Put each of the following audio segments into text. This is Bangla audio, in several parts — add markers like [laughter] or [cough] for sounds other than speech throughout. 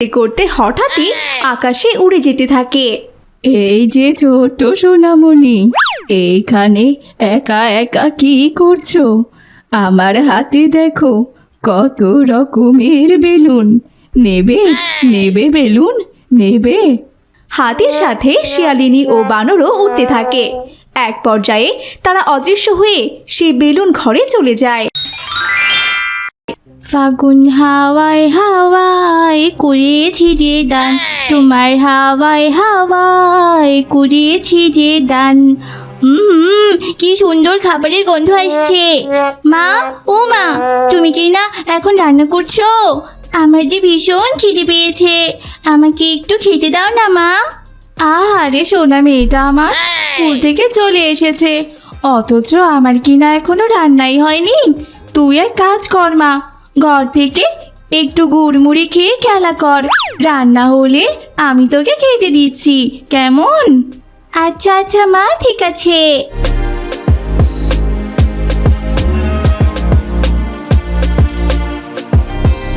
করতে করতে হঠাৎই আকাশে উড়ে যেতে থাকে। এই যে ছোট্ট সোনামণি এইখানে একা একা কি করছ? আমার হাতে দেখো কত রকমের বেলুন। নেবে? নেবে বেলুন? নেবে? হাতির সাথে শিয়ালিনী ও বানরও উঠতে থাকে। এক পর্যায়ে তারা অদৃশ্য হয়ে সেই বেলুন ঘরে চলে যায়। ফাগুন হাওয়ায় হাওয়ায় করেছি যে দান, তোমার হাওয়ায় হাওয়ায় করেছি যে দান। হুম কি সুন্দর খাবারের গন্ধ আসছে। মা, ও মা, তুমি কি না এখন রান্না করছ? আমার যে ভীষণ খিদে পেয়েছে। আমাকে একটু খেতে দাও না, মা। আরে সোনা মেয়েটা আমার, স্কুল থেকে চলে এসেছে। অথচ আমার কিনা এখনও রান্নাই হয়নি? তুই এক কাজ কর, মা। ঘর থেকে একটু গুড়মুড়ি খেয়ে খেলা কর। রান্না হলে আমি তোকে খেতে দিচ্ছি। কেমন? আচ্ছা আচ্ছা মা, ঠিক আছে।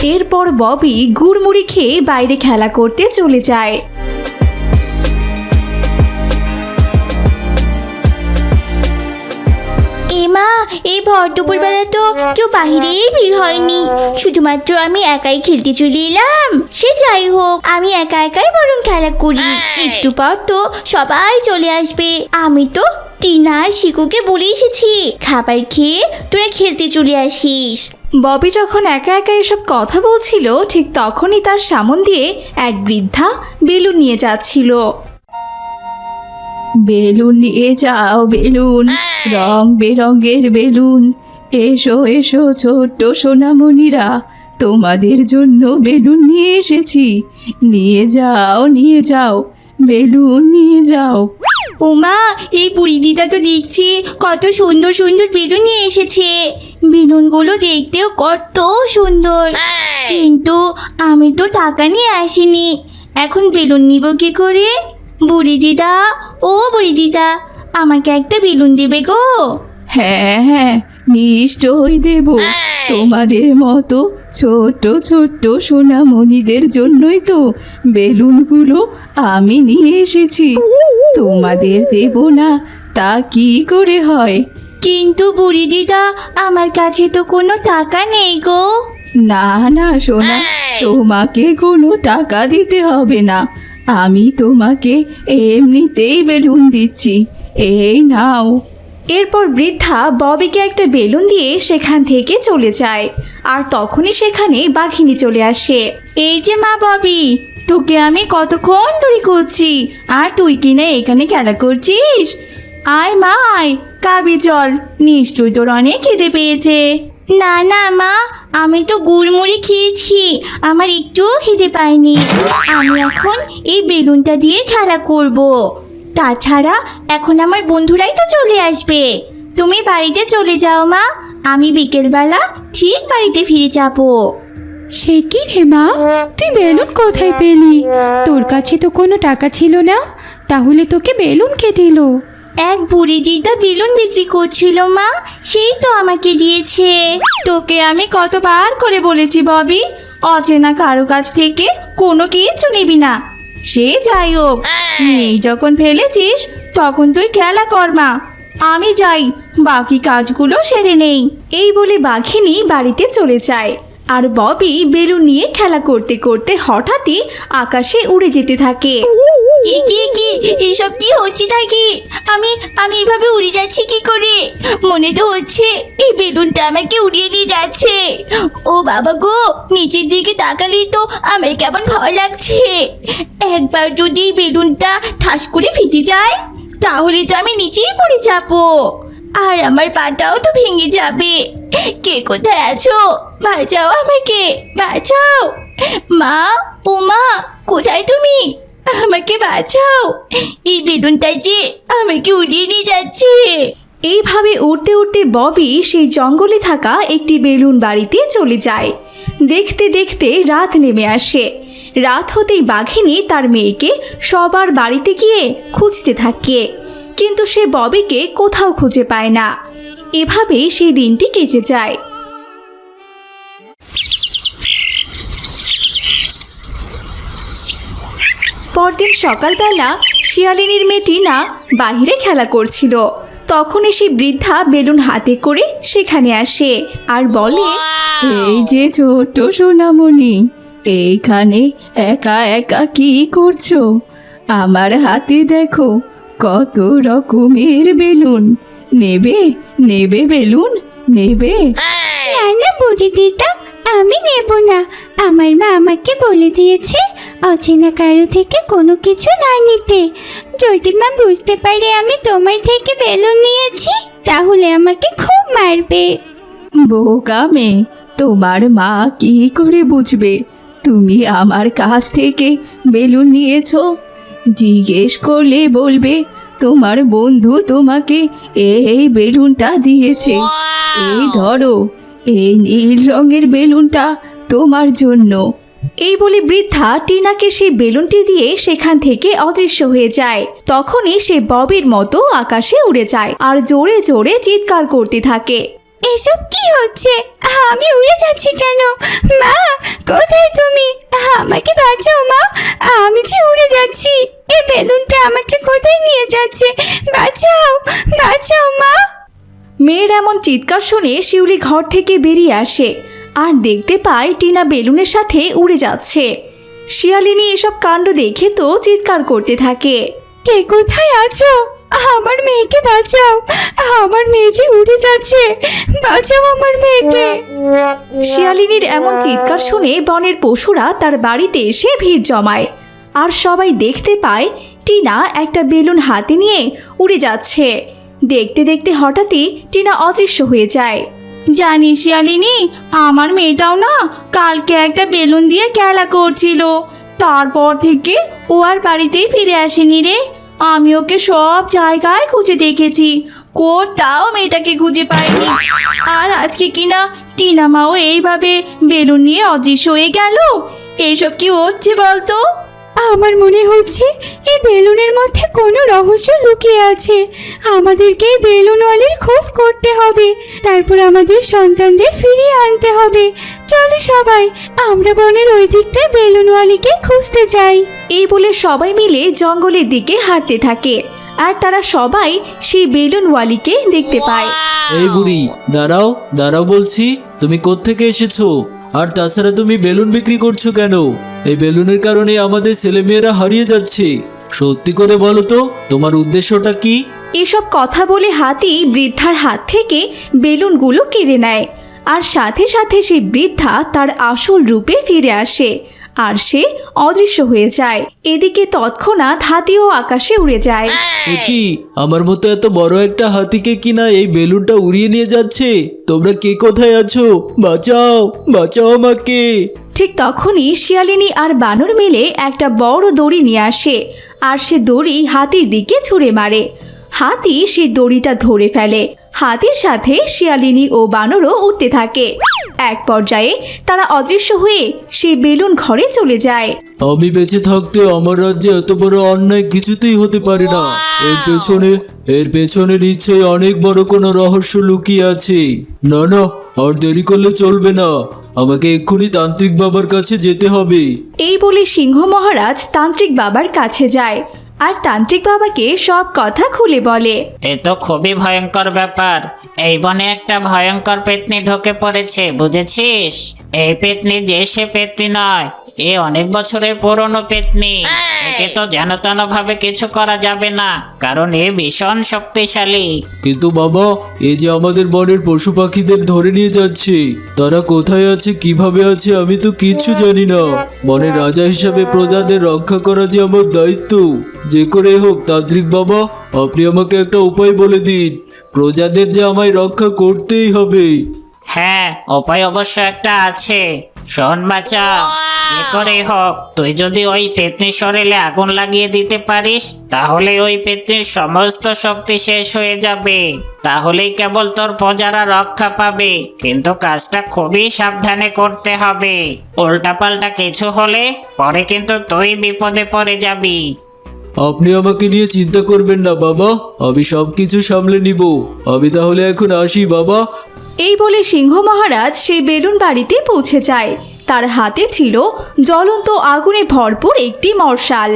এরপর ববি গুড়মুড়ি খেয়ে বাইরে খেলা করতে চলে যায়। এমা এই ভর দুপুরবেলা তো কেউ বাহিরেই ভিড় হয়নি। শুধুমাত্র আমি একাই খেলতে চলে এলাম। সে যাই হোক আমি একা একাই বরং খেলা করি। একটু পর তো সবাই চলে আসবে। আমি তো টিনা আর শিকুকে বলে এসেছি খাবার খেয়ে তোরা খেলতে চলে আসিস। ববি যখন একা একা এসব কথা বলছিল ঠিক তখনই তার সামন দিয়ে এক বৃদ্ধা বেলুন নিয়ে যাচ্ছিল। বেলুন নিয়ে যাও বেলুন রং বেরঙের বেলুন। এসো এসো ছোট্ট সোনামণিরা তোমাদের জন্য বেলুন নিয়ে এসেছি। নিয়ে যাও নিয়ে যাও বেলুন নিয়ে যাও। উমা এই বুড়ি দিদা তো দেখছি কত সুন্দর সুন্দর বেলুন নিয়ে এসেছে। বেলুনগুলো দেখতেও কত সুন্দর। কিন্তু আমি তো টাকা নিয়ে আসিনি। এখন বেলুন নিব কি করে? বুড়ি দিদা ও বুড়ি দিদা আমাকে একটা বেলুন দেবে গো। হ্যাঁ হ্যাঁ নিশ্চয়ই দেব। তোমাদের মতো ছোট্ট ছোট্ট সোনামণিদের জন্যই তো বেলুনগুলো আমি নিয়ে এসেছি। তোমাদের দেব না তা কি করে হয়? কিন্তু বুড়ি দিদা আমার কাছে তো কোনো টাকা নেই গো। না না সোনা তোমাকে কোনো টাকা দিতে হবে না। আমি তোমাকে এমনিতেই বেলুন দিচ্ছি। এই নাও। এরপর বৃদ্ধা ববিকে একটা বেলুন দিয়ে সেখান থেকে চলে যায়। আর তখনই সেখানে বাঘিনী চলে আসে। এই যে মা ববি তোকে আমি কতক্ষণ ধরে করছি আর তুই কিনা এখানে খেলা করছিস? আয় মা আয়। কাবি চল নিশ্চয়ই তোর অনেক খেতে পেয়েছে। না না, মা, আমি তো গুড়মুড়ি খেয়েছি। আমার একটুও খেতে পাইনি আমি এখন এই বেলুনটা দিয়ে খেলা করব। তাছাড়া এখন আমার বন্ধুরাই তো চলে আসবে। তুমি বাড়িতে চলে যাও, মা। আমি বিকেলবেলা ঠিক বাড়িতে ফিরে যাব। সে কি রে, মা? তুই বেলুন কোথায় পেলি? তোর কাছে তো কোনো টাকা ছিল না। তাহলে তোকে বেলুন কে দিল? এক বুড়ি দিদা বেলুন বিক্রি করছিল, মা। সেই তো আমাকে দিয়েছে। তোকে আমি কতবার করে বলেছি, ববি। অচেনা কারও কাছ থেকে কোনো কিছু নিবি না। সে যাই হোক নেই যখন ফেলেছিস, তখন তুই খেলা কর, মা। আমি যাই, বাকি কাজগুলো সেরে নেই। এই বলে বাঘিনী বাড়িতে চলে যায়। আর ববি বেলুন নিয়ে খেলা করতে করতে হঠাৎই আকাশে উড়ে যেতে থাকে। এ কি কি? এসব কি হচ্ছে নাকি? আমি আমি এভাবে উড়ে যাচ্ছি কি করে? মনে তো হচ্ছে এই বেলুনটা আমাকে উড়িয়ে নিয়ে যাচ্ছে। ও বাবা গো, নিচের দিকে তাকালেই তো আমার কেমন ভয় লাগছে। একবার যদি বেলুনটা ঠাস করে ফেটে যায়, তাহলে তো আমি নিচেই পড়ে যাব। আর আমার পাটাও তো ভেঙে যাবে। কে কোথায় আছো? বাঁচাও আমাকে, বাঁচাও। মা, ও মা, কোথায় তুমি? আমাকে বাঁচাও। এই বেলুনটা যে আমাকে উড়িয়ে নিয়ে যাচ্ছে। এইভাবে উড়তে উড়তে ববি সেই জঙ্গলে থাকা একটি বেলুন বাড়িতে চলে যায়। দেখতে দেখতে রাত নেমে আসে। রাত হতেই বাঘিনী তার মেয়েকে সবার বাড়িতে গিয়ে খুঁজতে থাকে। কিন্তু সে ববিকে কোথাও খুঁজে পায় না। এভাবেই সেই দিনটি কেটে যায়। পরদিন সকালবেলা শিয়ালিনীর মেয়ে টিনা বাহিরে খেলা করছিল। তখন এসে বৃদ্ধা বেলুন হাতে করে সেখানে আসে আর বলে, এই যে ছোট্ট সোনামণি, এইখানে একা একা কি করছ? আমার হাতে দেখো কত রকমের বেলুন? নেবে নেবে বেলুন? নেবে। না না বুড়ি দিদা আমি নেব না। আমার মা আমাকে বলে দিয়েছে অচেনা কারও থেকে কোনো কিছু না নিতে। যদি মা বুঝতে পারে আমি তোমার থেকে বেলুন নিয়েছি তাহলে আমাকে খুব মারবে। বোকা মেয়ে তোমার মা কি করে বুঝবে? তুমি আমার কাছ থেকে বেলুন নিয়েছো? জিজ্ঞেস করলে বলবে, তোমার বন্ধু তোমাকে এই বেলুনটা দিয়েছে। এই ধরো, এই নীল রঙের বেলুনটা তোমার জন্য। এই বলে বৃদ্ধা টিনাকে সেই বেলুনটি দিয়ে সেখান থেকে অদৃশ্য হয়ে যায়। তখনই সে ববের মতো আকাশে উড়ে যায় আর জোরে জোরে চিৎকার করতে থাকে। এসব কি হচ্ছে? আমি উড়ে যাচ্ছি কেন? মা, কোথায় তুমি? আমাকে বাঁচাও মা, আমি যে উড়ে যাচ্ছি। এই বেলুনটা আমাকে কোথায় নিয়ে যাচ্ছে? বাঁচাও বাঁচাও মা। মেয়ের এমন চিৎকার শুনে শিউলি ঘর থেকে বেরিয়ে আসে। আর দেখতে পায় টিনা বেলুনের সাথে উড়ে যাচ্ছে। শিয়ালিনী এসব কাণ্ড দেখে তো চিৎকার করতে থাকে। কে কোথায় আছো? আমার মেয়েকে বাঁচাও। আমার মেয়ে যে উড়ে যাচ্ছে। বাঁচাও আমার মেয়েকে। শিয়ালিনীর এমন চিৎকার শুনে বনের পশুরা তার বাড়িতে এসে ভিড় জমায়। আর সবাই দেখতে পায় টিনা একটা বেলুন হাতে নিয়ে উড়ে যাচ্ছে। দেখতে দেখতে হঠাৎই টিনা অদৃশ্য হয়ে যায়। জানিস শিয়ালিনী আমার মেয়েটাও না কালকে একটা বেলুন দিয়ে খেলা করছিল। তারপর থেকে ও আর বাড়িতেই ফিরে আসেনি রে। আমি ওকে সব জায়গায় খুঁজে দেখেছি। কোথাও মেয়েটাকে খুঁজে পাইনি। আর আজকে কিনা টিনা মাও এইভাবে বেলুন নিয়ে অদৃশ্য হয়ে গেল? এইসব কি হচ্ছে বলতো? আমার মনে হচ্ছে এই বেলুনের মধ্যে কোনো রহস্য লুকিয়ে আছে। আমাদেরকে এই বেলুনওয়ালির খোঁজ করতে হবে। তারপর আমাদের সন্তানদের ফিরিয়ে আনতে হবে। চলো সবাই আমরা বনের ওই দিকটায় বেলুনওয়ালিকে খুঁজতে যাই। এই বলে সবাই মিলে জঙ্গলের দিকে হাঁটতে থাকে। আর তারা সবাই সেই বেলুনওয়ালিকে দেখতে পায়। এই বুড়ি দাঁড়াও দাঁড়াও বলছি তুমি কোত্থেকে এসেছ? আর তাছাড়া তুমি বেলুন বিক্রি করছ কেন? এই বেলুনের কারণে আমাদের ছেলেমেয়েরা হারিয়ে যাচ্ছে। সত্যি করে বলো তো, তোমার উদ্দেশ্যটা কি? এসব কথা বলে হাতি বৃদ্ধার হাত থেকে বেলুনগুলো কেড়ে নেয়। আর সাথে সাথে সেই বৃদ্ধা তার আসল রূপে ফিরে আসে। আর সে অদৃশ্য হয়ে যায়। এদিকে তৎক্ষণাৎ হাতিও আকাশে উড়ে যায়। কি? আমার মতো এত বড় একটা হাতিকে কিনা এই বেলুনটা উড়িয়ে নিয়ে যাচ্ছে? তোমরা কে কোথায় আছো? বাঁচাও বাঁচাও আমাকে। ঠিক তখনই শিয়ালিনী আর বানর মিলে একটা বড় দড়ি নিয়ে আসে আর সে দড়ি হাতির দিকে ছুঁড়ে মারে। হাতি সেই দড়িটা ধরে ফেলে। হাতির সাথে শিয়ালিনী ও বানরও উঠতে থাকে। এক পর্যায়ে তারা অদৃশ্য হয়ে সেই বেলুন ঘরে চলে যায়। আমি বেঁচে থাকতে আমার রাজ্যে এত বড় অন্যায় কিছুতেই হতে পারে না। এর পেছনে এর পেছনে নিশ্চয়ই অনেক বড় কোনো রহস্য লুকিয়ে আছে। না না আর দেরি করলে চলবে না। আমাকে এক্ষুনি তান্ত্রিক বাবার কাছে যেতে হবে। এই বলে সিংহ মহারাজ তান্ত্রিক বাবার কাছে যায়। আর তান্ত্রিক বাবাকে সব কথা খুলে বলে। এ তো খুবই ভয়ঙ্কর ব্যাপার। এই বনে একটা ভয়ঙ্কর পেতনি ঢোকে পড়েছে, বুঝেছিস? এই পেতনি যে সে পেতনি নয় এ অনেক বছরের পুরনো পেতনি। একে তো যেন তেন ভাবে কিছু করা যাবে না কারণ এ ভীষণ শক্তিশালী। কিন্তু বাবা এই যে আমাদের বনের পশু পাখিদের ধরে নিয়ে যাচ্ছে তারা কোথায় আছে কীভাবে আছে আমি তো কিচ্ছু জানি না। বনের রাজা হিসাবে প্রজাদের রক্ষা করা যে আমার দায়িত্ব যে করে হোক তান্ত্রিক বাবা আপনি আমাকে একটা উপায় বলে দিন। প্রজাদের যে আমায় রক্ষা করতেই হবে। হ্যাঁ উপায় অবশ্য একটা আছে। শোন বাচ্চা যে করে হোক তুই যদি ওই পেতনির শরীরে আগুন লাগিয়ে দিতে পারিস তাহলে ওই পেতনির সমস্ত শক্তি শেষ হয়ে যাবে। তাহলেই কেবল তোর প্রজারা রক্ষা পাবে কিন্তু কাজটা খুবই সাবধানে করতে হবে। উল্টাপাল্টা কিছু হলে পরে কিন্তু তুই বিপদে পড়ে যাবি। আপনি আমাকে নিয়ে চিন্তা করবেন না বাবা। আমি সব কিছু সামলে নিব। আমি তাহলে এখন আসি বাবা। এই বলে সিংহ মহারাজ সেই বেলুন বাড়িতে পৌঁছে যায়। তার হাতে ছিল জ্বলন্ত আগুনে ভরপুর একটি মশাল।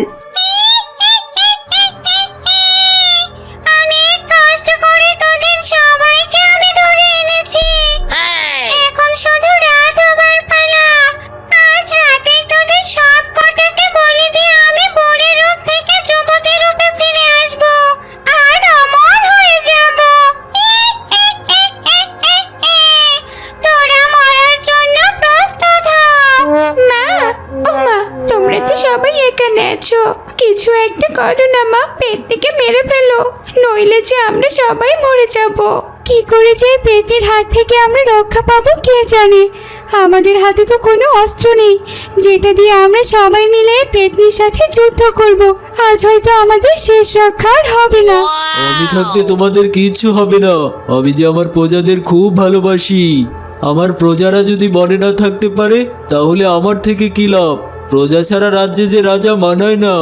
সবাই এখানে আছো। কিছু একটা করো না মা পেটটিকে মেরে ফেলো। নইলে যে আমরা সবাই মরে যাব। কি করে যে পেতনির হাত থেকে আমরা রক্ষা পাবো কে জানে? আমাদের হাতে তো কোনো অস্ত্র নেই। যেটা দিয়ে আমরা সবাই মিলে পেতনির সাথে যুদ্ধ করব। আজ হয়তো আমাদের শেষ রক্ষা আর হবে না। আমি থাকতে তোমাদের কিচ্ছু হবে না। আমি যে আমার প্রজাদের খুব ভালোবাসি। আমার প্রজারা যদি বনে না থাকতে পারে, তাহলে আমার থেকে কি লাভ? প্রজা ছাড়া রাজ্যে যে রাজা মানায় না,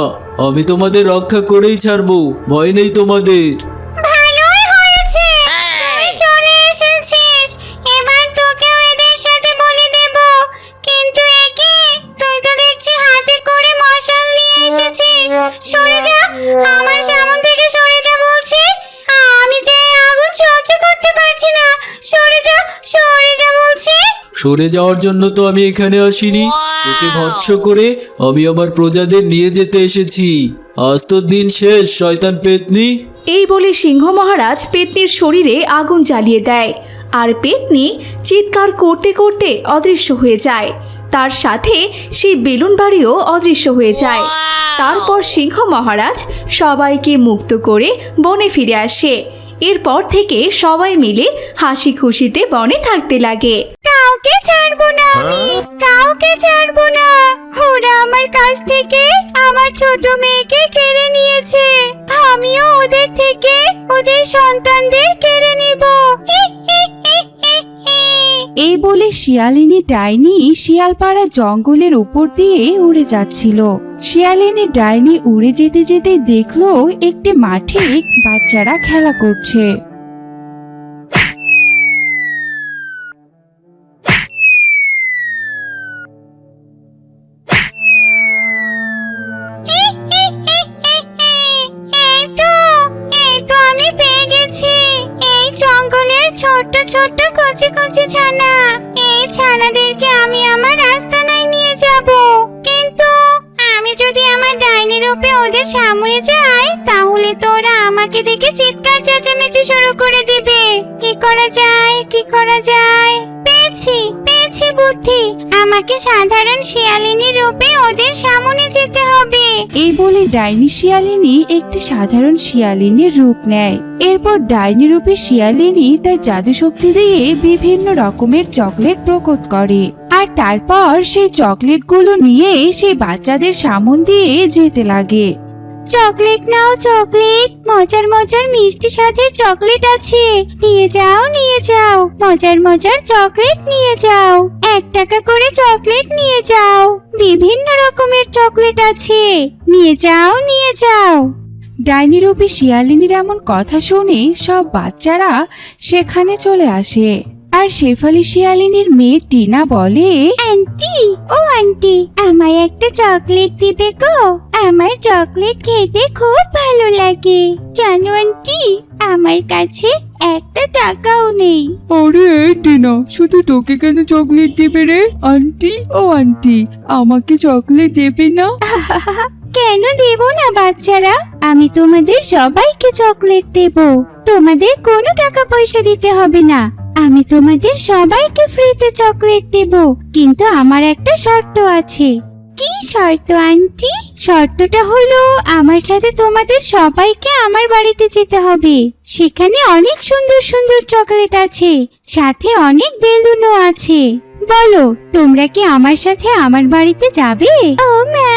আমি তোমাদের রক্ষা করেই ছাড়বো, ভয় নেই তোমাদের। সরে যাওয়ার জন্য তো আমি এখানে আসিনি। তোকে ভৎস করে আমি আমার প্রজাদের নিয়ে যেতে এসেছি। আজ তোর দিন শেষ শয়তান পেতনি। এই বলে সিংহ মহারাজ পেতনির শরীরে আগুন জ্বালিয়ে দেয়। আর পেতনি চিৎকার করতে করতে অদৃশ্য হয়ে যায়। তার সাথে সেই বেলুন বাড়িও অদৃশ্য হয়ে যায়। তারপর সিংহ মহারাজ সবাইকে মুক্ত করে বনে ফিরে আসে। এরপর থেকে সবাই মিলে হাসি খুশিতে বনে থাকতে লাগে। কাউকে ছাড়বো না আমি। কাউকে ছাড়বো না। ওরা আমার কাছ থেকে আমার ছোট মেয়েকে কেড়ে নিয়েছে। আমিও ওদের থেকে ওদের সন্তানদের কেড়ে নিব। এই বলে শিয়ালিনী ডাইনি শিয়ালপাড়া জঙ্গলের উপর দিয়ে উড়ে যাচ্ছিল। শিয়ালিনী ডাইনি উড়ে যেতে যেতে দেখল একটি মাঠে বাচ্চারা খেলা করছে। রূপে ওদের সামনে যাই তাহলে তো ওরা আমাকে দেখে চিৎকার চেঁচামেচি শুরু করে দিবে। কি করা যায়, কি করা যায়? পেয়েছি পেয়েছি বুদ্ধি। আমাকে সাধারণ শিয়ালিনী রূপে ওদের সামনে যেতে হবে। এই বলে ডাইনি শিয়ালিনী একটি সাধারণ শিয়ালিনীর রূপ নেয়। এরপর ডাইনি রূপে শিয়ালিনী তার জাদু শক্তি দিয়ে বিভিন্ন রকমের চকলেট প্রকট করে। আর তারপর সেই চকলেটগুলো নিয়ে সেই বাচ্চাদের সামন দিয়ে যেতে লাগে। চকলেট নাও, চকলেট। মজার মজার মিষ্টি স্বাদের চকলেট আছে। নিয়ে যাও নিয়ে যাও। মজার মজার চকলেট নিয়ে যাও। এক টাকা করে চকলেট নিয়ে যাও। বিভিন্ন রকমের চকলেট আছে। নিয়ে যাও নিয়ে যাও। ডাইনি রূপে শিয়ালিনীর এমন কথা শুনে সব বাচ্চারা সেখানে চলে আসে। আর শেফালি শিয়ালিনীর মেয়ে টিনা বলে আন্টি ও আন্টি আমায় একটা চকলেট দিবে গো। আমার চকলেট খেতে খুব ভালো লাগে। জানো আন্টি আমার কাছে একটা টাকাও নেই। আরে এই টিনা শুধু তোকে কেন চকলেট দেবে রে? আন্টি ও আন্টি আমাকে চকলেট দেবে না? [laughs] কেন দেব না বাচ্চারা? আমি তোমাদের সবাইকে চকলেট দেব। তোমাদের কোনো টাকা পয়সা দিতে হবে না। আমি তোমাদের সবাইকে ফ্রিতে চকলেট দেব, কিন্তু আমার একটা শর্ত আছে। কি শর্ত, আন্টি? শর্তটা হলো, আমার সাথে তোমাদের সবাইকে আমার বাড়িতে যেতে হবে। সেখানে অনেক সুন্দর সুন্দর চকলেট আছে, সাথে অনেক বেলুনও আছে। বলো, তোমরা কি আমার সাথে আমার বাড়িতে যাবে? ও, মা,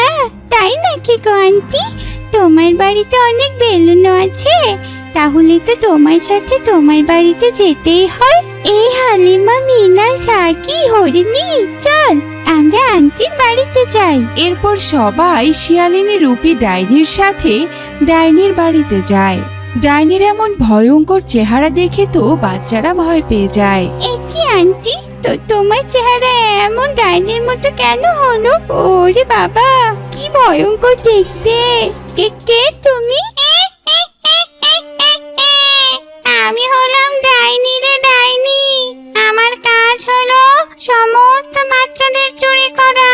তাই নাকি গো, আন্টি? তোমার বাড়িতে অনেক বেলুনও আছে। তাহলে তো তোমার সাথে তোমার বাড়িতে যেতেই হয়। এই হালিমা মিনা সাকি হরিণী চল আমরা আন্টির বাড়িতে যাই। এরপর সবাই শিয়ালিনী রূপী ডাইনির সাথে ডাইনির বাড়িতে যায়। ডাইনির এমন ভয়ঙ্কর চেহারা দেখে তো বাচ্চারা ভয় পেয়ে যায়। এ কি আন্টি? তো তোমার চেহারা এমন ডাইনির মতো কেন হলো? ওরে বাবা কি ভয়ঙ্কর দেখতে। কে কে তুমি? আমি হলাম ডাইনি রে ডাইনি। আমার কাজ হলো সমস্ত বাচ্চাদের চুরি করা।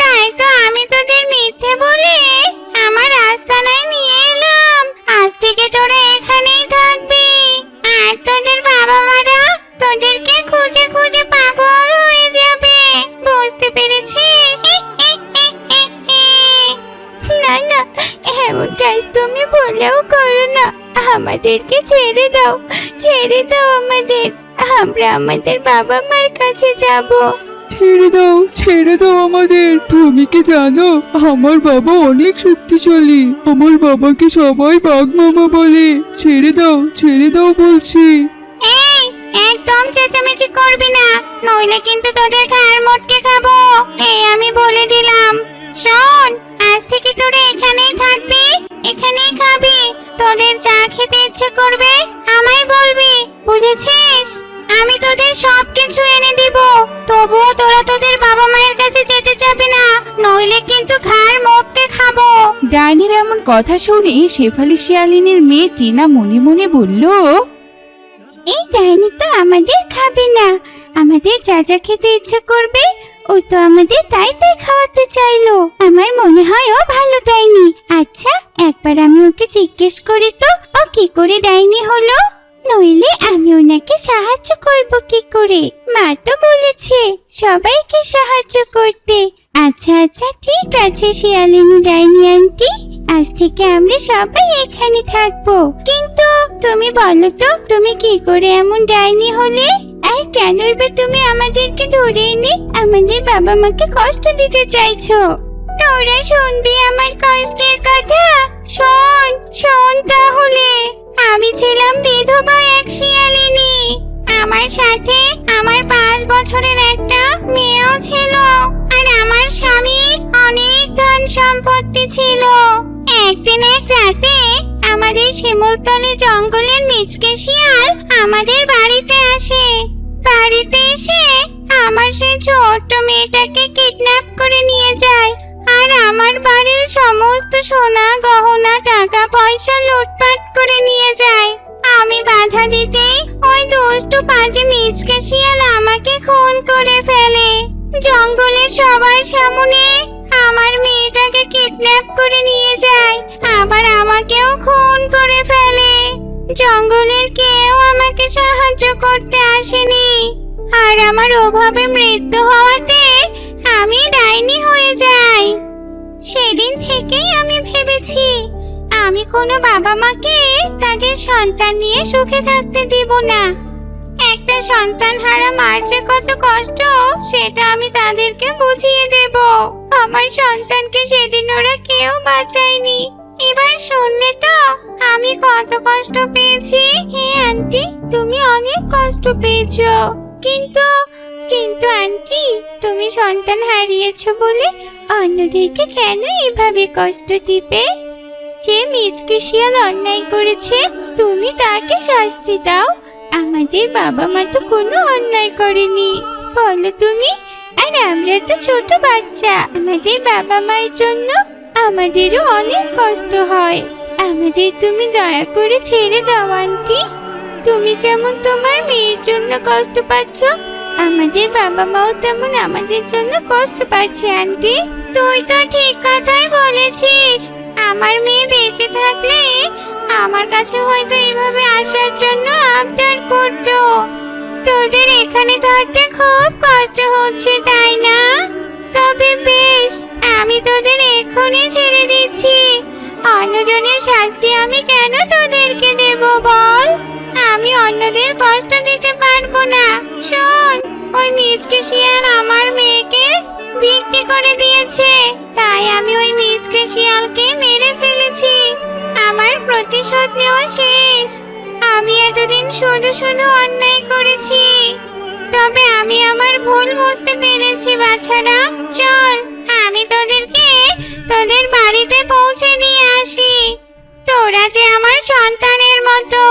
তাই তো আমি তোদের মিথ্যে বলে আমার আস্তানায় নিয়ে এলাম। আজ থেকে তোরা এখানেই থাকবি। আর তোদের বাবা মারা তোদেরকে খুঁজে খুঁজে কাজ তুমি ভুলেও করো না। আমাদেরকে ছেড়ে দাও ছেড়ে দাও আমাদের। আমরা আমাদের বাবা মার কাছে যাব। ছেড়ে দাও ছেড়ে দাও আমাদের। তুমি কি জানো আমার বাবা অনেক শক্তিশালী। আমার বাবাকে সবাই বাঘ মামা বলে। ছেড়ে দাও ছেড়ে দাও বলছি। এই একদম চেঁচামেচি করবি না। নইলে কিন্তু তোদের ঘাড় মোটকে খাব। এই আমি বলে দিলাম। শোন আজ থেকে তোরা এখানেই থাকবি এখানেই খাবি। তোদের যা খেতে ইচ্ছে করবে আমায় বলবি বুঝেছিস? আমি তোদের সব কিছু এনে দিব। তবুও তোরা তোদের বাবা মায়ের কাছে যেতে যাবি না নইলে কিন্তু ঘাড় মোটকে খাব। ডাইনির এমন কথা শুনে শেফালি শিয়ালিনীর মেয়ে টিনা মনে মনে বলল এই ডাইনি তো আমাদের খাবে না। আমাদের যা যা খেতে ইচ্ছে করবে ও তো আমাদের তাই তাই খাওয়াতে চাইলো। আমার মনে হয় ও ভালো দেয়নি। আচ্ছা একবার আমি ওকে জিজ্ঞেস করি তো, ও কি করে দেয়নি হলো? নইলে আমি ওনাকে সাহায্য করব কি করে? মা তো বলেছে, সবাইকে সাহায্য করতে। আচ্ছা আচ্ছা ঠিক আছে, শিয়ালিনী ডাইনি আন্টি। আজ থেকে আমরা সবাই এখানে থাকব। কিন্তু তুমি বলো তো, তুমি কি করে এমন ডাইনি হলে? আর কেনই বা তুমি আমাদেরকে ধরে এনে আমাদের বাবা মাকে কষ্ট দিতে চাইছো? তোরা শুনবি আমার কষ্টের কথা। শোন শোন তাহলে। আমি ছিলাম বিধবা এক শিয়ালিনী। আমার সাথে আমার পাঁচ বছরের একটা মেয়েও ছিল আর আমার স্বামীর অনেক ধন সম্পত্তি ছিল। একদিন এক রাতে আমাদের শিমুলতলি জঙ্গলের মিচকে শিয়াল আমাদের বাড়িতে আসে। বাড়িতে এসে আমার সেই ছোট্ট মেয়েটাকে কিডন্যাপ করে নিয়ে যায় আর আমার বাড়ির সমস্ত সোনা, গহনা, টাকা, পয়সা লুটপাট করে নিয়ে যায়। আমি বাধা দিতেই ওই দুষ্টু পাজি মিচকে শিয়াল আমাকে খুন করে ফেলে। জঙ্গলের সবার সামনে আমার মেয়েটাকে কিডন্যাপ করে নিয়ে যায়, আবার আমাকেও খুন করে ফেলে। জঙ্গলের কেউ আমাকে সাহায্য করতে আসেনি। আর আমার অভাবে মৃত্যু হওয়াতে আমি ডাইনি হয়ে যাই। সেদিন থেকেই আমি ভেবেছি আমি কোনো বাবা মাকে তাদের সন্তান নিয়ে সুখে থাকতে দিব না। একটা সন্তান হারা মার যে কত কষ্ট, সেটা আমি তাদেরকে বুঝিয়ে দেব। আমার সন্তানকে সেদিন ওরা কেউ বাঁচায়নি। এবার শুনলে তো আমি কত কষ্ট পেয়েছি। হ্যাঁ আন্টি, তুমি অনেক কষ্ট পেয়েছ। কিন্তু কিন্তু আন্টি, তুমি সন্তান হারিয়েছো বলে অন্যদেরকে কেন এভাবে কষ্ট দিবে? যে মিচকে শিয়াল অন্যায় করেছে, তুমি তাকে শাস্তি দাও। আমাদের বাবা মা তো কোনো অন্যায় করেনি। বলো তুমি, আর আমরা তো ছোট বাচ্চা। আমাদের বাবা মায়ের জন্য আমাদেরও অনেক কষ্ট হয়। আমাদের তুমি দয়া করে ছেড়ে দাও, আন্টি। তুমি যেমন তোমার মেয়ের জন্য কষ্ট পাচ্ছ, আমাদের বাবা মাও তেমন আমাদের জন্য কষ্ট পাচ্ছে, আন্টি। তুই তো ঠিক কথাই বলেছিস। আমার মেয়ে বেঁচে থাকলে আমার কাছে হয়তো এভাবে আসার জন্য আবদার করতো। তোদের এখানে থাকতে খুব কষ্ট হচ্ছে, তাই না? তবে বেশ, আমি তোদের এখনই ছেড়ে দিচ্ছি। অন্যজনের শাস্তি আমি কেন তোদেরকে দেব বল? আমি অন্যদের কষ্ট দিতে পারব না। শোন, ওই মিচকে শিয়াল আমার মেয়েকে বিক্রি করে দিয়েছে। তাই আমি ওই মিচকে শিয়ালকে মেরে ফেলেছি। আমার প্রতিশোধ নেওয়া শেষ। আমি এতদিন শুধু শুধু অন্যায় করেছি। তবে আমি আমার ভুল বুঝতে পেরেছি, বাছারা। চল, আমি তোদেরকে তোদের বাড়িতে পৌঁছে দিয়ে আসি। তোরা যে আমার সন্তানের মতো।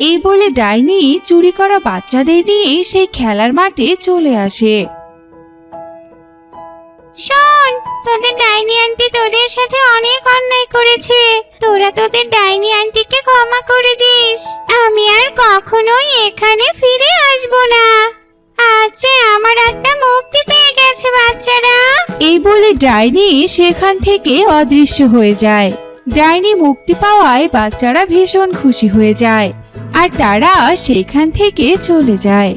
এই বলে ডাইনি চুরি করা বাচ্চাদের নিয়ে সেই খেলার মাঠে চলে আসে। শোন, তোদের ডাইনি আন্টি তোদের সাথে অনেক অন্যায় করেছে। তোরা তোদের ডাইনি আন্টিকে ক্ষমা করে দিস। আমি আর কখনোই এখানে ফিরে আসব না। আচ্ছা আমার একটা মুক্তি পেয়ে গেছে, বাচ্চারা। এই বলে ডাইনি সেখান থেকে অদৃশ্য হয়ে যায়। ডাইনি মুক্তি পাওয়ায় বাচ্চারা ভীষণ খুশি হয়ে যায়। আর তারা সেখান থেকে চলে যায়।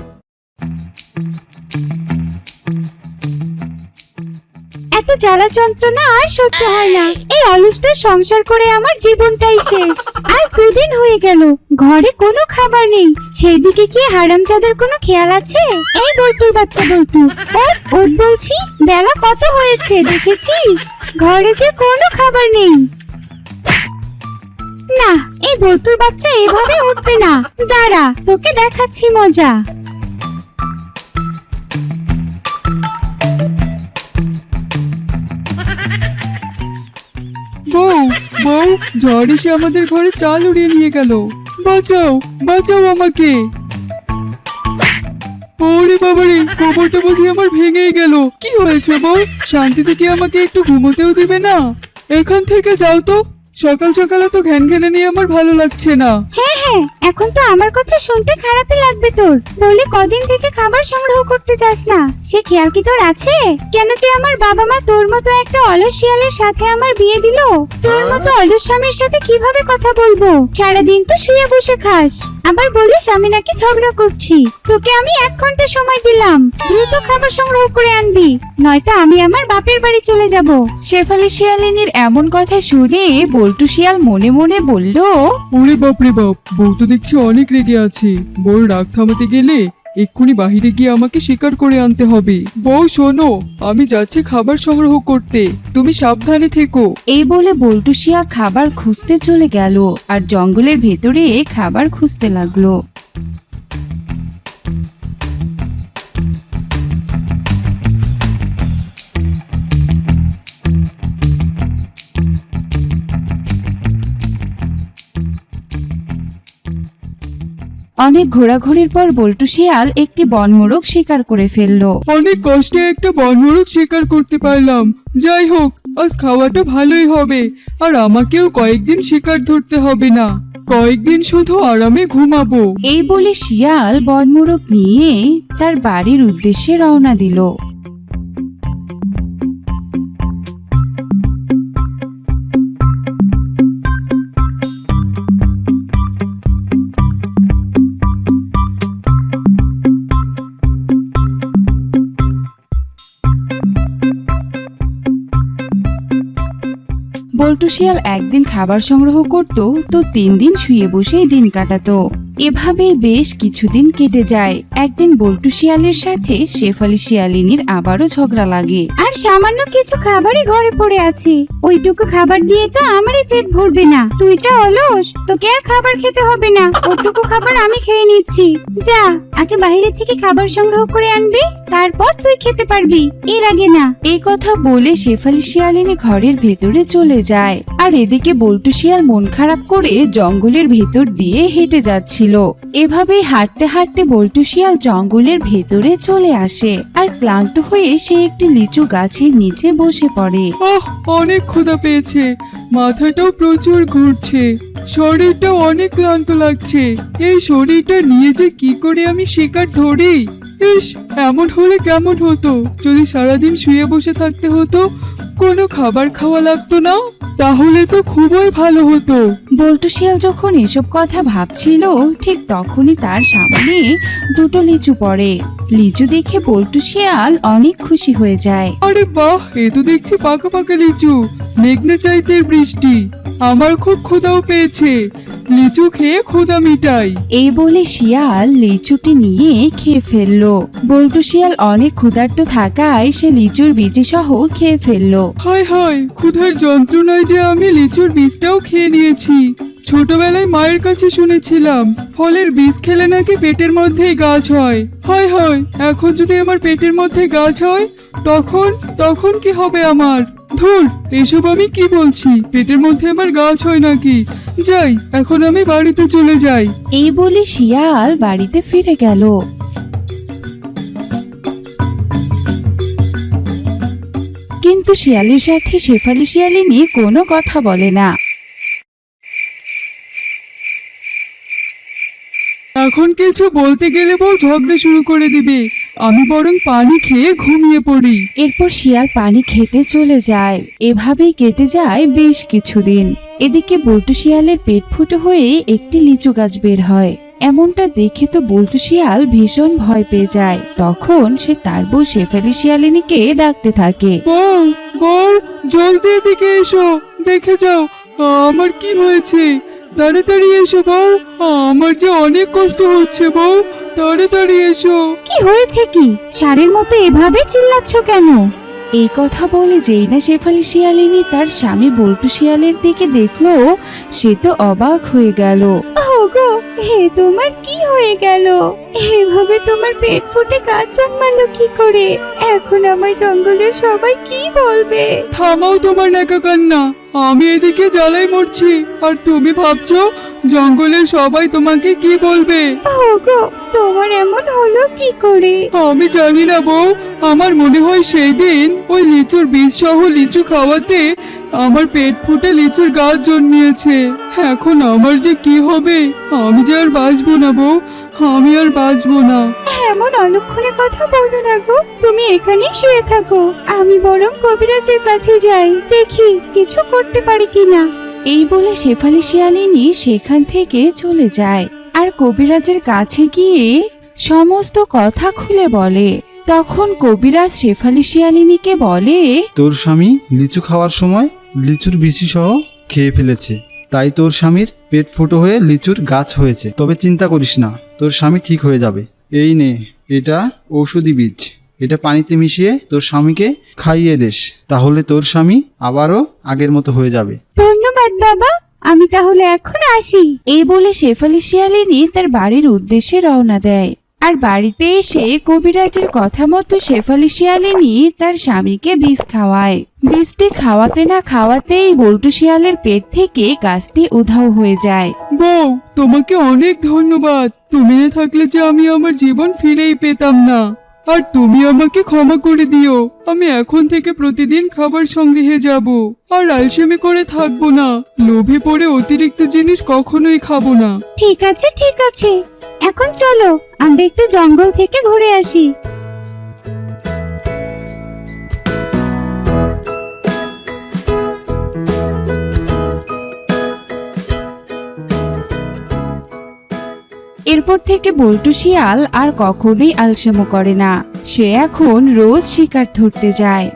এত জ্বালা যন্ত্রণা আর সহ্য হয় না। এই অলসটা সংসার করে আমার জীবনটাই শেষ। আজ দুদিন হয়ে গেল, ঘরে কোনো খাবার নেই। সেই দিকে কি হারামজাদার কোনো খেয়াল আছে? এই বল্টুর বাচ্চা ওঠ ওঠ বলছি, বেলা কত হয়েছে দেখেছিস? ঘরে যে কোনো খাবার নেই। না, এই বল্টুর বাচ্চা এভাবে উঠবে না। দাঁড়া, তোকে দেখাচ্ছি মজা। বউ, ঝড় এসে আমাদের ঘরে চাল উড়িয়ে নিয়ে গেল। বাঁচাও বাঁচাও আমাকে। ওরে বাবারে, গোবরটা বুঝি আমার ভেঙেই গেল। কি হয়েছে বউ? শান্তিতে কি আমাকে একটু ঘুমোতেও দিবে না? এখান থেকে যাও তো। সকাল সকালে তো ঘ্যান ঘ্যানে নিয়ে আমার ভালো লাগছে না। হ্যাঁ হ্যাঁ এখন তো আমার কথা শুনতে খারাপই লাগবে তোর। বলে কদিন থেকে খাবার সংগ্রহ করতে যাস না? সে খেয়াল কি তোর আছে? কেন যে আমার বাবা মা তোর মতো একটা অলস শিয়ালের সাথে আমার বিয়ে দিল? তোর মতো অলস স্বামীর সাথে কীভাবে কথা বলব? সারাদিন তো শুয়ে বসে খাস। আবার বলিস আমি নাকি ঝগড়া করছি। তোকে আমি এক ঘণ্টা সময় দিলাম। দ্রুত খাবার সংগ্রহ করে আনবি। নয়তো আমি আমার বাপের বাড়ি চলে যাব। শেফালি শিয়ালিনীর এমন কথা শুনে বল্টু শিয়াল মনে মনে বলল ওরে বাপ রে বাপ বউ তো দেখছি অনেক রেগে আছে। বউ রাগ থামাতে গেলে এক্ষুনি বাহিরে গিয়ে আমাকে শিকার করে আনতে হবে। বউ শোনো আমি যাচ্ছি খাবার সংগ্রহ করতে। তুমি সাবধানে থেকো। এই বলে বল্টু শিয়াল খাবার খুঁজতে চলে গেল আর জঙ্গলের ভেতরে খাবার খুঁজতে লাগল। অনেক ঘোরাঘুরির পর বল্টু শিয়াল একটি বনমোরগ শিকার করে ফেলল। অনেক কষ্টে একটা বনমোরগ শিকার করতে পারলাম। যাই হোক আজ খাওয়াটা ভালোই হবে আর আমাকেও কয়েকদিন শিকার ধরতে হবে না। কয়েকদিন শুধু আরামে ঘুমাবো। এই বলে শিয়াল বনমোরগ নিয়ে তার বাড়ির উদ্দেশ্যে রওনা দিল। বল্টু শিয়াল একদিন খাবার সংগ্রহ করত, তো তিন দিন শুয়ে বসেই দিন কাটাতো। এভাবেই বেশ কিছুদিন কেটে যায়। একদিন বল্টু শিয়ালের সাথে শেফালি শিয়ালিনীর আবারও ঝগড়া লাগে। আর সামান্য কিছু খাবারই ঘরে পড়ে আছে। ওইটুকু খাবার দিয়ে তো আমারই পেট ভরবে না। তুই যা অলস তোকে আর খাবার খেতে হবে না। ওটুকু খাবার আমি খেয়ে নিচ্ছি। যা আগে বাইরে থেকে খাবার সংগ্রহ করে আনবি তারপর তুই খেতে পারবি। এর আগে না। এই কথা বলে শেফালি শিয়ালিনী ঘরের ভেতরে চলে যায়। আর এদিকে বল্টু শিয়াল মন খারাপ করে জঙ্গলের ভেতর দিয়ে হেঁটে যাচ্ছিল। এভাবেই হাঁটতে হাঁটতে বল্টু শিয়াল জঙ্গলের ভেতরে চলে আসে আর ক্লান্ত হয়ে সে একটি লিচু গাছের নিচে বসে পড়ে। অনেক ক্ষুধা পেয়েছে। মাথাটাও প্রচুর ঘুরছে। শরীরটা অনেক ক্লান্ত লাগছে। এই শরীরটা নিয়ে যে কি করে আমি শিকার ধরি? ইস, এমন হলে কেমন হতো? যদি সারাদিন শুয়ে বসে থাকতে হতো কোনো খাবার খাওয়া লাগতো না? তাহলে তো খুবই ভালো হতো। বল্টু শিয়াল যখন এসব কথা ভাবছিল ঠিক তখনই তার সামনে দুটো লিচু পড়ে। লিচু দেখে বল্টু শিয়াল অনেক খুশি হয়ে যায়। আরে বাহ এ তো দেখছি পাকা পাকা লিচু। মেঘনা চাইতে বৃষ্টি। আমার খুব ক্ষুধাও পেয়েছে। লিচু খেয়ে ক্ষুধা মিটাই। এই বলে শিয়াল লিচুটি নিয়ে খেয়ে ফেলল। বল্টু শিয়াল অনেক ক্ষুধার্ত থাকায় সে লিচুর বীজ সহ খেয়ে ফেলল। হায় হায়, ক্ষুধার যন্ত্রণায় যে আমি লিচুর বীজটাও খেয়ে নিয়েছি। ছোটবেলায় মায়ের কাছে শুনেছিলাম, ফলের বীজ খেলে নাকি পেটের মধ্যেই গাছ হয়। হায় হায়, এখন যদি আমার পেটের মধ্যে গাছ হয়, তখন তখন কি হবে আমার? ধুর, এসব আমি কি বলছি? পেটের মধ্যে আমার গাছ হয় নাকি? যাই, এখন আমি বাড়িতে চলে যাই। এই বলে শিয়াল বাড়িতে ফিরে গেল। কিন্তু শিয়ালের সাথে শেফালি শিয়ালিনী কোনো কথা বলে না। এখন কিছু বলতে গেলে বউ ঝগড়া শুরু করে দিবে। আমি বরং পানি খেয়ে ঘুমিয়ে পড়ি। এরপর শিয়াল পানি খেতে চলে যায়। এভাবেই কেটে যায় বেশ কিছুদিন। এদিকে বল্টু শিয়ালের পেট ফুটো হয়ে একটি লিচু গাছ বের হয়। এমনটা দেখে তো বল্টু শিয়াল ভীষণ ভয় পেয়ে যায়। তখন সে তার বউ শেফালি শিয়ালিনীকে ডাকতে থাকে। বউ বউ জলদি এদিকে এসো দেখে যাও আমার কি হয়েছে? তাড়াতাড়ি এসো বউ আমার যে অনেক কষ্ট হচ্ছে বউ তাড়াতাড়ি এসো। কি হয়েছে কি? সারের মতো এভাবে চিল্লাচ্ছ কেন? এই কথা বলে যেই না শেফালি শিয়ালিনী তার স্বামী বল্টু শিয়ালের দিকে দেখল সে তো অবাক হয়ে গেল। ওগো হে তোমার কি হয়ে গেল? এভাবে তোমার পেট ফুটে গাছ জন্মালো কি করে? এখন আমায় জঙ্গলের সবাই কি বলবে? থামাও তোমার নাকা কান্না আমি এদিকে জ্বালাই মরছি। আর তুমি ভাবছ জঙ্গলের সবাই তোমাকে কি বলবে? ওগো তোমার এমন হলো কি করে? আমি জানি না বউ আমার মনে হয় সেই দিন ওই লিচুর বীজ সহ লিচু খাওয়াতে আমার পেট ফুটে লিচুর গাছ জন্মিয়েছে। এখন আমার যে কি হবে আমি যে আর বাঁচবো না বউ আমি আর বাঁচবো না। এমন অলক্ষণে কথা বলো না গো। তুমি এখানেই শুয়ে থাকো। আমি বরং কবিরাজের কাছে যাই। দেখি কিছু করতে পারি কিনা। এই বলে শেফালি শিয়ালিনী সেখান থেকে চলে যায়। আর কবিরাজের কাছে গিয়ে সমস্ত কথা খুলে বলে। তখন কবিরাজ শেফালি শিয়ালিনীকে বলে তোর স্বামী লিচু খাওয়ার সময় লিচুর বিচি সহ খেয়ে ফেলেছে। তাই তোর স্বামীর পেট ফুটো হয়ে লিচুর গাছ হয়েছে। তবে চিন্তা করিস না তোর স্বামী ঠিক হয়ে যাবে। এই নে এটা ঔষধি বীজ। এটা পানিতে মিশিয়ে তোর স্বামীকে খাইয়ে দেস তাহলে তোর স্বামী আবারও আগের মতো হয়ে যাবে। ধন্যবাদ বাবা আমি তাহলে এখন আসি। এই বলে শেফালি শিয়ালিনী তার বাড়ির উদ্দেশ্যে রওনা দেয়। আর বাড়িতে এসে কবিরাজের কথা মতো শেফালি শিয়ালিনী তার স্বামীকে বীজ খাওয়ায়। বীজটি খাওয়াতে না খাওয়াতেই বল্টু শিয়ালের পেট থেকে গাছটি উধাও হয়ে যায়। বউ তোমাকে অনেক ধন্যবাদ। তুমি না থাকলে যে আমি আমার জীবন ফিরেই পেতাম না। আর তুমি আমাকে ক্ষমা করে দিও। আমি এখন থেকে প্রতিদিন খাবার সংগ্রহে যাব। আর আলসেমি করে থাকব না। লোভে পড়ে অতিরিক্ত জিনিস কখনোই খাব না। ঠিক আছে ঠিক আছে। এখন চলো, আমরা একটু জঙ্গল থেকে ঘুরে আসি। এরপর থেকে বল্টু শিয়াল আর কখনোই আলসেমো করে না। সে এখন রোজ শিকার ধরতে যায়।